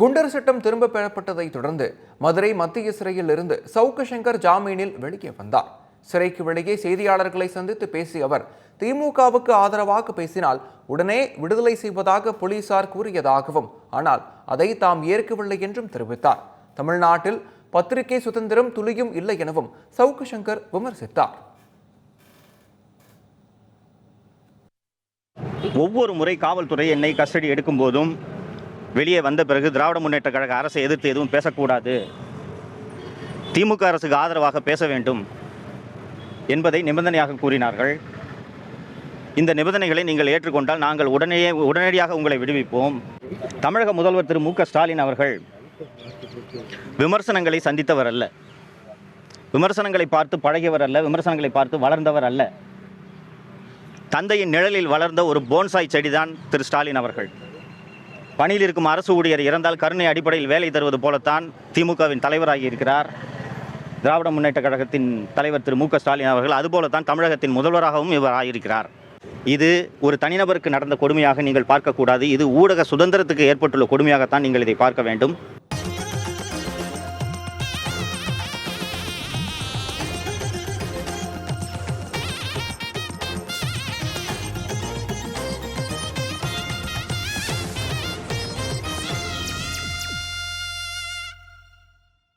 குண்டர் சட்டம் திரும்ப பெறப்பட்டதை தொடர்ந்து மதுரை மத்திய சிறையில் இருந்து சவுக்கு சங்கர் ஜாமீனில் வெளியே வந்தார். சிறைக்கு வெளியே செய்தியாளர்களை சந்தித்து பேசிய அவர் திமுகவுக்கு ஆதரவாக பேசினால் உடனே விடுதலை செய்வதாக போலீசார் கூறியதாகவும் ஆனால் அதை தாம் ஏற்கவில்லை என்றும் தெரிவித்தார். தமிழ்நாட்டில் பத்திரிகை சுதந்திரம் துளியும் இல்லை எனவும் சவுக்கு சங்கர் விமர்சித்தார். ஒவ்வொரு முறை காவல்துறை என்னை கஸ்டடி எடுக்கும் போதும் வெளியே வந்த பிறகு திராவிட முன்னேற்ற கழக அரசை எதிர்த்து எதுவும் பேசக்கூடாது. திமுக அரசுக்கு ஆதரவாக பேச வேண்டும் என்பதை நிபந்தனையாக கூறினார்கள். இந்த நிபந்தனைகளை நீங்கள் ஏற்றுக்கொண்டால் நாங்கள் உடனே உடனடியாக உங்களை விடுவிப்போம். தமிழக முதல்வர் திரு மு க ஸ்டாலின் அவர்கள் விமர்சனங்களை சந்தித்தவர் அல்ல. விமர்சனங்களை பார்த்து பழகியவர் அல்ல விமர்சனங்களை பார்த்து வளர்ந்தவர் அல்ல. தந்தையின் நிழலில் வளர்ந்த ஒரு போன்சாய் செடிதான் திரு ஸ்டாலின் அவர்கள். பணியில் இருக்கும் அரசு ஊழியர் இறந்தால் கருணை அடிப்படையில் வேலை தருவது போலத்தான் திமுகவின் தலைவராகி இருக்கிறார் திராவிட முன்னேற்ற கழகத்தின் தலைவர் திரு மு க ஸ்டாலின் அவர்கள் அதுபோலத்தான் தமிழகத்தின் முதல்வராகவும் இவர் ஆகியிருக்கிறார். இது ஒரு தனிநபருக்கு நடந்த கொடுமையாக நீங்கள் பார்க்கக்கூடாது. இது ஊடக சுதந்திரத்துக்கு ஏற்பட்டுள்ள கொடுமையாகத்தான் நீங்கள் இதை பார்க்க வேண்டும்.